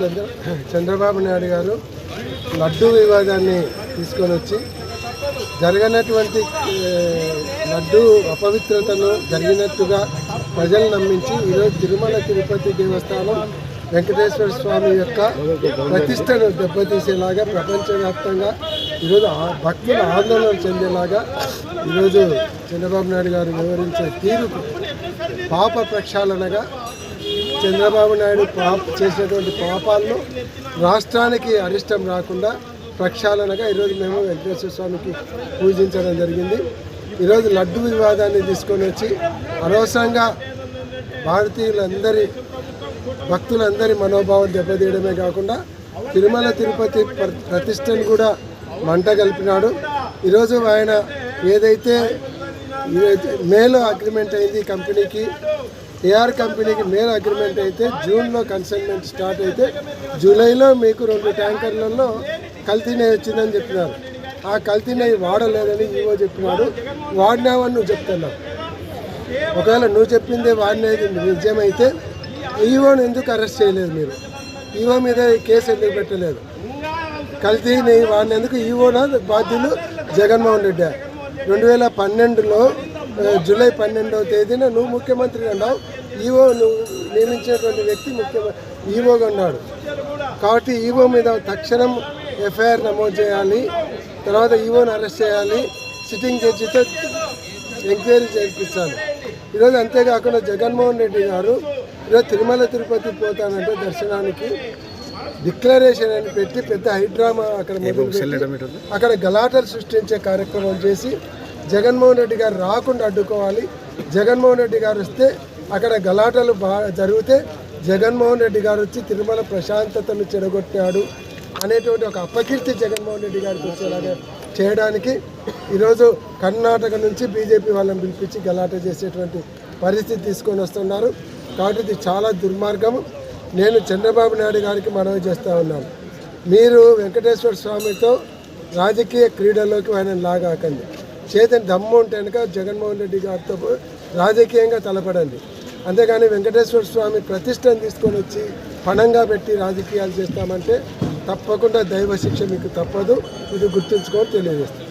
చంద్ర చంద్రబాబు నాయుడు గారు లడ్డు వివాదాన్ని తీసుకొని వచ్చి జరగనటువంటి లడ్డు అపవిత్రతను జరిగినట్టుగా ప్రజలు నమ్మించి ఈరోజు తిరుమల తిరుపతి దేవస్థానం వెంకటేశ్వర స్వామి యొక్క ప్రతిష్టను దెబ్బతీసేలాగా ప్రపంచవ్యాప్తంగా ఈరోజు భక్తులు ఆందోళన చెందేలాగా ఈరోజు చంద్రబాబు నాయుడు గారు వివరించే తీరుకు పాప ప్రక్షాళనగా చంద్రబాబు నాయుడు పాప చేసినటువంటి పాపాలను రాష్ట్రానికి అరిష్టం రాకుండా ప్రక్షాళనగా ఈరోజు మేము వెంకటేశ్వర స్వామికి పూజించడం జరిగింది. ఈరోజు లడ్డు వివాదాన్ని తీసుకొని వచ్చి అనవసరంగా భారతీయులందరి భక్తులందరి మనోభావం దెబ్బతీయడమే కాకుండా తిరుమల తిరుపతి ప్రతిష్టను కూడా మంట కలిపినాడు. ఈరోజు ఆయన ఏదైతే మేలో అగ్రిమెంట్ అయింది కంపెనీకి ఏఆర్ కంపెనీకి మేల్ అగ్రిమెంట్ అయితే జూన్లో కన్సైన్మెంట్ స్టార్ట్ అయితే జూలైలో మీకు రెండు ట్యాంకర్లలో కల్తీ నెయ్యి వచ్చిందని చెప్పినారు. ఆ కల్తీ నెయ్యి వాడలేదని ఈవో చెప్పినాడు. వాడినావని నువ్వు చెప్తున్నావు. ఒకవేళ నువ్వు చెప్పిందే వాడినది నిజమైతే ఈవోని ఎందుకు అరెస్ట్ చేయలేదు మీరు? ఈవో మీద కేసు ఎందుకు పెట్టలేదు? కల్తీ నెయ్యి వాడినందుకు ఈవోన బాధ్యులు జగన్మోహన్ రెడ్డి. రెండు వేల పన్నెండులో జూలై పన్నెండవ తేదీన నువ్వు ముఖ్యమంత్రి అన్నావు. ఈవో నువ్వు నియమించినటువంటి వ్యక్తి ముఖ్యమంత్రి ఈవోగా ఉన్నాడు. కాబట్టి ఈవో మీద తక్షణం ఎఫ్ఐఆర్ నమోదు చేయాలి. తర్వాత ఈవోని అరెస్ట్ చేయాలి. సిట్టింగ్ జడ్జితో ఎంక్వైరీ చేయించాలి. ఈరోజు అంతేకాకుండా జగన్మోహన్ రెడ్డి గారు ఈరోజు తిరుమల తిరుపతి పోతానంటే దర్శనానికి డిక్లరేషన్ అని పెట్టి పెద్ద హైడ్రామా అక్కడ అక్కడ గలాటలు సృష్టించే కార్యక్రమం చేసి జగన్మోహన్ రెడ్డి గారు రాకుండా అడ్డుకోవాలి. జగన్మోహన్ రెడ్డి గారు వస్తే అక్కడ గలాటలు బాగా జరిగితే జగన్మోహన్ రెడ్డి గారు వచ్చి తిరుమల ప్రశాంతతను చెడగొట్టాడు అనేటువంటి ఒక అపకీర్తి జగన్మోహన్ రెడ్డి గారికి వచ్చేలాగా చేయడానికి ఈరోజు కర్ణాటక నుంచి బీజేపీ వాళ్ళని పిలిపించి గలాట చేసేటువంటి పరిస్థితి తీసుకొని వస్తున్నారు. కాబట్టి ఇది చాలా దుర్మార్గం. నేను చంద్రబాబు నాయుడు గారికి మనవి చేస్తూ ఉన్నాను. మీరు వెంకటేశ్వర స్వామితో రాజకీయ క్రీడల్లోకి ఆయన లాగాకండి. చేతని దమ్ము ఉంటే కనుక జగన్మోహన్ రెడ్డి గారితో రాజకీయంగా తలపడండి. అంతేగాని వెంకటేశ్వర స్వామి ప్రతిష్టను తీసుకొని వచ్చి పణంగా పెట్టి రాజకీయాలు చేస్తామంటే తప్పకుండా దైవ శిక్ష మీకు తప్పదు. ఇది గుర్తుంచుకొని తెలియజేస్తాను.